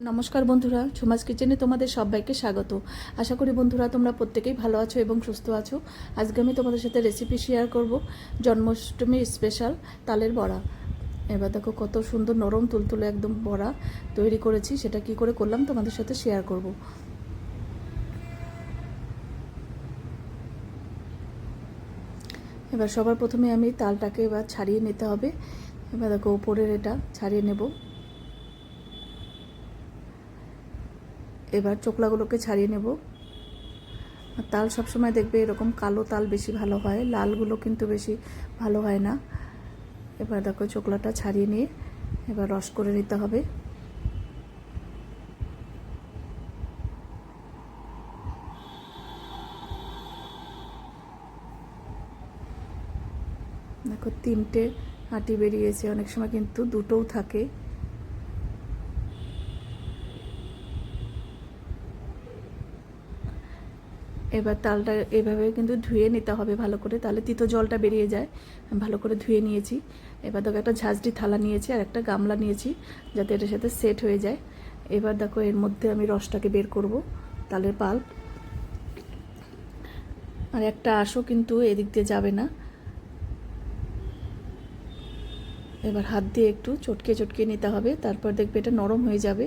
নমস্কার বন্ধুরা ঝুমাস কিচেনে তোমাদের সবাইকে স্বাগত। আশা করি বন্ধুরা তোমরা প্রত্যেকেই ভালো আছো এবং সুস্থ আছো। আজকে আমি তোমাদের সাথে রেসিপি শেয়ার করব, জন্মাষ্টমী স্পেশাল তালের বড়া। এবার দেখো কত সুন্দর নরম তুলতুলে একদম বড়া তৈরি করেছি, সেটা কি করে করলাম তোমাদের সাথে শেয়ার করব। এবার সবার প্রথমে আমি তালটাকে এবার ছাড়িয়ে নিতে হবে। এবার দেখো উপরের এটা ছাড়িয়ে নেব। এবার চোকলাগুলোকে ছাড়িয়ে নেব। তাল সবসময় দেখবে এরকম কালো তাল বেশি ভালো হয়, লালগুলো কিন্তু বেশি ভালো হয় না। এবার দেখো চোকলাটা ছাড়িয়ে নিয়ে এবার রস করে নিতে হবে। দেখো তিনটে আটি বেরিয়েছে, অনেক সময় কিন্তু দুটোও থাকে। এবার তালটা এভাবে কিন্তু ধুয়ে নিতে হবে ভালো করে। তাহলে তিতো জলটা বেরিয়ে যায়। ভালো করে ধুয়ে নিয়েছি। এবার দেখো একটা ঝাঁঝরি থালা নিয়েছি আর একটা গামলা নিয়েছি যাতে এটার সাথে সেট হয়ে যায়। এবার দেখো এর মধ্যে আমি রসটাকে বের করব, তালের পাল আর একটা আশও কিন্তু এদিক দিয়ে যাবে না। এবার হাত দিয়ে একটু চটকে চটকে নিতে হবে। তারপর দেখবে এটা নরম হয়ে যাবে।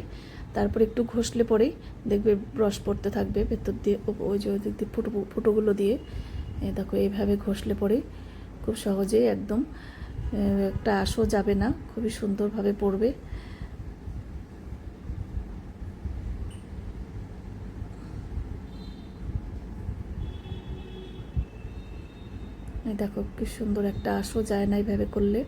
তারপর একটু ঘষলে পরেই দেখবে ব্রশ পড়তে থাকবে, ভেতর দিয়ে ওই যে ওই দিক দিয়ে ফুটো, ফুটোগুলো দিয়ে দেখো এইভাবে ঘষলে পরেই খুব সহজেই একদম একটা আশও যাবে না, খুবই সুন্দরভাবে পড়বে। দেখো কি সুন্দর একটা আশও যায় না এইভাবে করলে।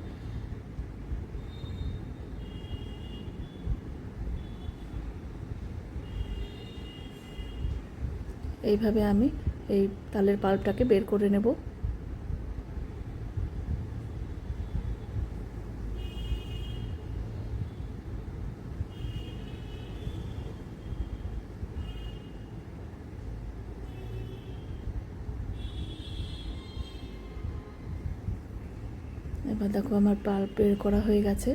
এইভাবে আমি এই তালের পাল্পটাকে বের করে নেব। এবার দেখো আমার পাল্প বের করা হয়ে গেছে।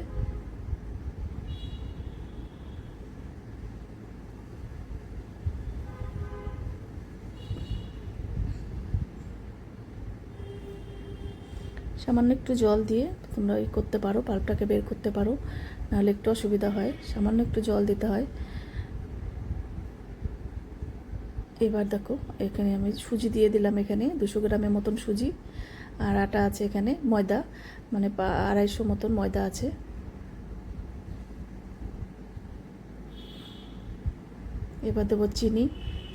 সামান্য একটু জল দিয়ে তোমরা এই করতে পারো, পাল্পটাকে বের করতে পারো, নাহলে একটু অসুবিধা হয়। সামান্য একটু জল দিতে হয়। এবার দেখো, এখানে আমি সুজি দিয়ে দিলাম এখানে, দুশো গ্রামের মতন সুজি। আর আটা আছে এখানে, ময়দা মানে আড়াইশো মতন ময়দা আছে। এবার দেবো চিনি।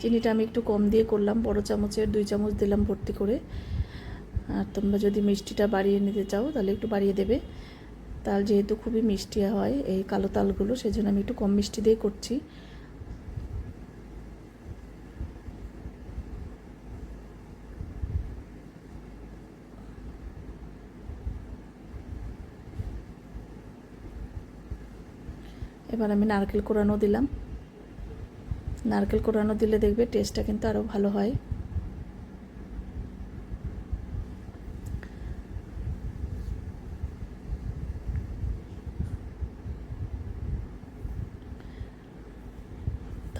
চিনিটা আমি একটু কম দিয়ে করলাম, বড় চামচের, দুই চামচ দিলাম ভর্তি করে। আর তোমরা যদি মিষ্টিটা বাড়িয়ে নিতে চাও, তাহলে একটু বাড়িয়ে দেবে। তাল যেহেতু খুবই মিষ্টি হয়, এই কালো তালগুলো, সেজন্য আমি একটু কম মিষ্টি দিয়ে করছি। এবার আমি নারকেল কোরানো দিলাম। নারকেল কোরানো দিলে দেখবে টেস্টটা কিন্তু আরও ভালো হয়।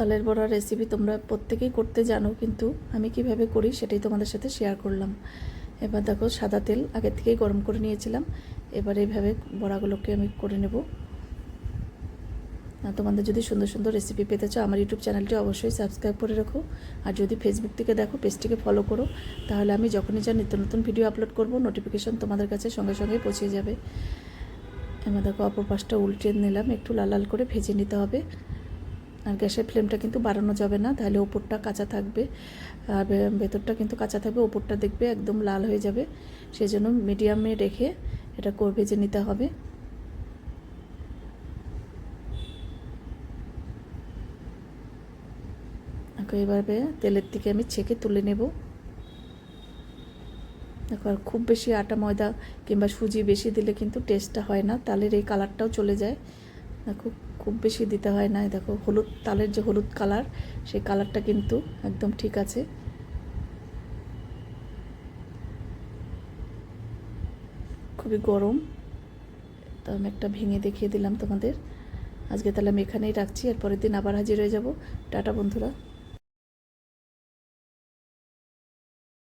তালের বড়া রেসিপি তোমরা প্রত্যেকেই করতে জানো, কিন্তু আমি কীভাবে করি সেটাই তোমাদের সাথে শেয়ার করলাম। এবার দেখো সাদা তেল আগে থেকেই গরম করে নিয়েছিলাম। এবার এইভাবে বড়াগুলোকে আমি করে নেব। তোমাদের যদি সুন্দর সুন্দর রেসিপি পেতে চাও, আমার ইউটিউব চ্যানেলটি অবশ্যই সাবস্ক্রাইব করে রাখো। আর যদি ফেসবুক থেকে দেখো পেজটিকে ফলো করো, তাহলে আমি যখনই যা নিত্য নতুন ভিডিও আপলোড করব নোটিফিকেশন তোমাদের কাছে সঙ্গে সঙ্গে পৌঁছে যাবে। এবার দেখো অপর পাশটা উল্টে নিলাম, একটু লাল লাল করে ভেজে নিতে হবে। আর গ্যাসের ফ্লেমটা কিন্তু বাড়ানো যাবে না, তাহলে ওপরটা কাঁচা থাকবে। আর ভেতরটা কিন্তু কাঁচা থাকবে, ওপরটা দেখবে একদম লাল হয়ে যাবে। সেই জন্য মিডিয়ামে রেখে এটা করে ভেজে নিতে হবে। এভাবে তেলের থেকে আমি ছেঁকে তুলে নেব। দেখো, আর খুব বেশি আটা, ময়দা কিংবা সুজি বেশি দিলে কিন্তু টেস্টটা হয় না তালের এই কালারটাও চলে যায়। দেখো, খুব বেশি দিতে হয় না। দেখো, হলুদ, তালের যে হলুদ কালার, সেই কালারটা কিন্তু একদম ঠিক আছে। খুবই গরম। তো আমি একটা ভেঙে দেখিয়ে দিলাম তোমাদের। আজকে তাহলে আমি এখানেই রাখছি আর পরের দিন আবার হাজির হয়ে যাব। টাটা বন্ধুরা।